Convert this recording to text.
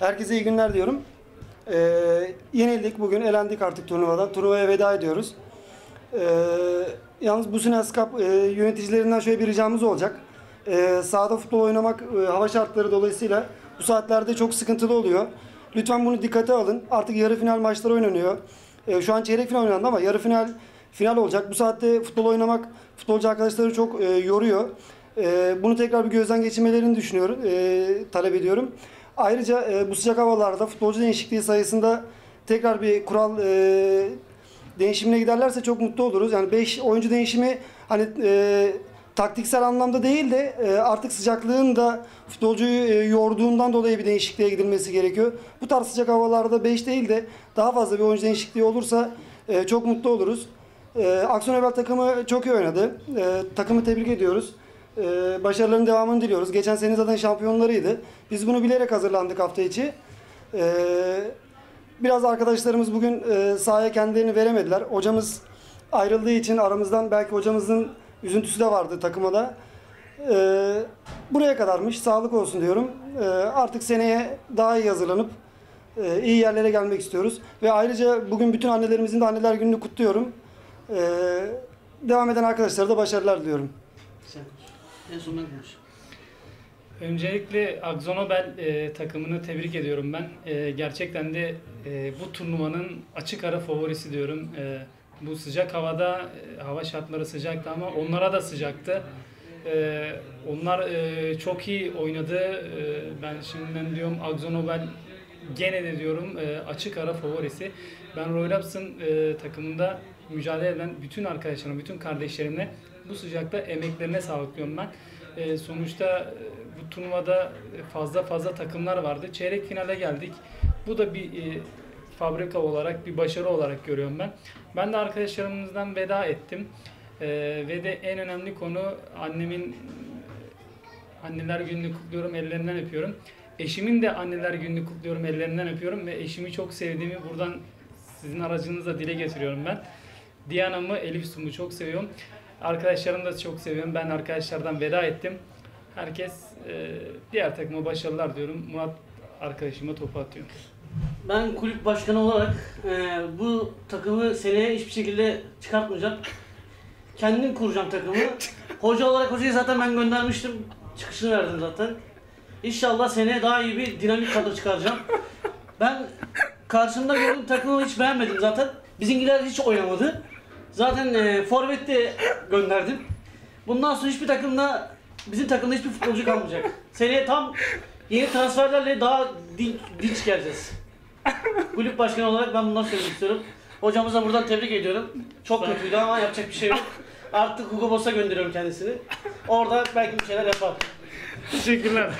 Herkese iyi günler diyorum. Ee, yenildik bugün, elendik artık turnuvadan. Turnuvaya veda ediyoruz. Ee, yalnız bu sene Cup e, yöneticilerinden şöyle bir ricamız olacak. Ee, sahada futbol oynamak e, hava şartları dolayısıyla bu saatlerde çok sıkıntılı oluyor. Lütfen bunu dikkate alın. Artık yarı final maçları oynanıyor. Ee, şu an çeyrek final oynandı ama yarı final final olacak. Bu saatte futbol oynamak futbolcu arkadaşları çok e, yoruyor. E, bunu tekrar bir gözden geçirmelerini düşünüyorum, e, talep ediyorum. Ayrıca e, bu sıcak havalarda futbolcu değişikliği sayısında tekrar bir kural e, değişimine giderlerse çok mutlu oluruz. Yani 5 oyuncu değişimi hani e, taktiksel anlamda değil de e, artık sıcaklığın da futbolcuyu e, yorduğundan dolayı bir değişikliğe gidilmesi gerekiyor. Bu tarz sıcak havalarda 5 değil de daha fazla bir oyuncu değişikliği olursa e, çok mutlu oluruz. E, Akson Ebel takımı çok iyi oynadı. E, takımı tebrik ediyoruz. E, başarıların devamını diliyoruz. Geçen sene zaten şampiyonlarıydı. Biz bunu bilerek hazırlandık hafta içi. E, biraz arkadaşlarımız bugün e, sahaya kendilerini veremediler. Hocamız ayrıldığı için aramızdan belki hocamızın üzüntüsü de vardı takıma da. E, buraya kadarmış. Sağlık olsun diyorum. Artık seneye daha iyi hazırlanıp e, iyi yerlere gelmek istiyoruz. Ve ayrıca bugün bütün annelerimizin de anneler gününü kutluyorum. Devam eden arkadaşlara da başarılar diliyorum. Sen ben konuş. Öncelikle Akzonobel e, takımını tebrik ediyorum ben. E, gerçekten de e, bu turnuvanın açık ara favorisi diyorum. E, bu sıcak havada, e, hava şartları sıcaktı ama onlara da sıcaktı. E, onlar e, çok iyi oynadı. E, ben şimdiden diyorum Akzonobel gene de diyorum e, açık ara favorisi. Ben Roy Raps'ın e, takımında mücadele eden bütün arkadaşlarım, bütün kardeşlerimle bu sıcakta emeklerine sağlık diyorum ben. E, sonuçta e, bu turnuvada fazla fazla takımlar vardı. Çeyrek finale geldik. Bu da bir e, fabrika olarak, bir başarı olarak görüyorum ben. Ben de arkadaşlarımızdan veda ettim. E, ve de en önemli konu annemin anneler gününü kutluyorum, ellerinden öpüyorum. Eşimin de anneler gününü kutluyorum, ellerinden öpüyorum ve eşimi çok sevdiğimi buradan sizin aracınızla dile getiriyorum ben. Diyana'mı, Elif Sum'u çok seviyorum. Arkadaşlarımı da çok seviyorum. Ben arkadaşlardan veda ettim. Herkes e, diğer takıma başarılar diyorum. Murat arkadaşıma topu atıyorum. Ben kulüp başkanı olarak e, bu takımı seneye hiçbir şekilde çıkartmayacağım. Kendim kuracağım takımı. Hoca olarak hocayı zaten ben göndermiştim. Çıkışını verdim zaten. İnşallah seneye daha iyi bir dinamik kadro çıkaracağım. Ben karşımda gördüğüm takımı hiç beğenmedim zaten. Bizimkiler hiç oynamadı. Zaten e, forvet de gönderdim. Bundan sonra hiçbir takımda bizim takımda hiçbir futbolcu kalmayacak. Seneye tam yeni transferlerle daha dinç, dinç geleceğiz. Kulüp başkanı olarak ben bundan söylemek istiyorum. Hocamıza buradan tebrik ediyorum. Çok kötüydü ama yapacak bir şey yok. Artık Hugo Boss'a gönderiyorum kendisini. Orada belki bir şeyler yapar. Teşekkürler.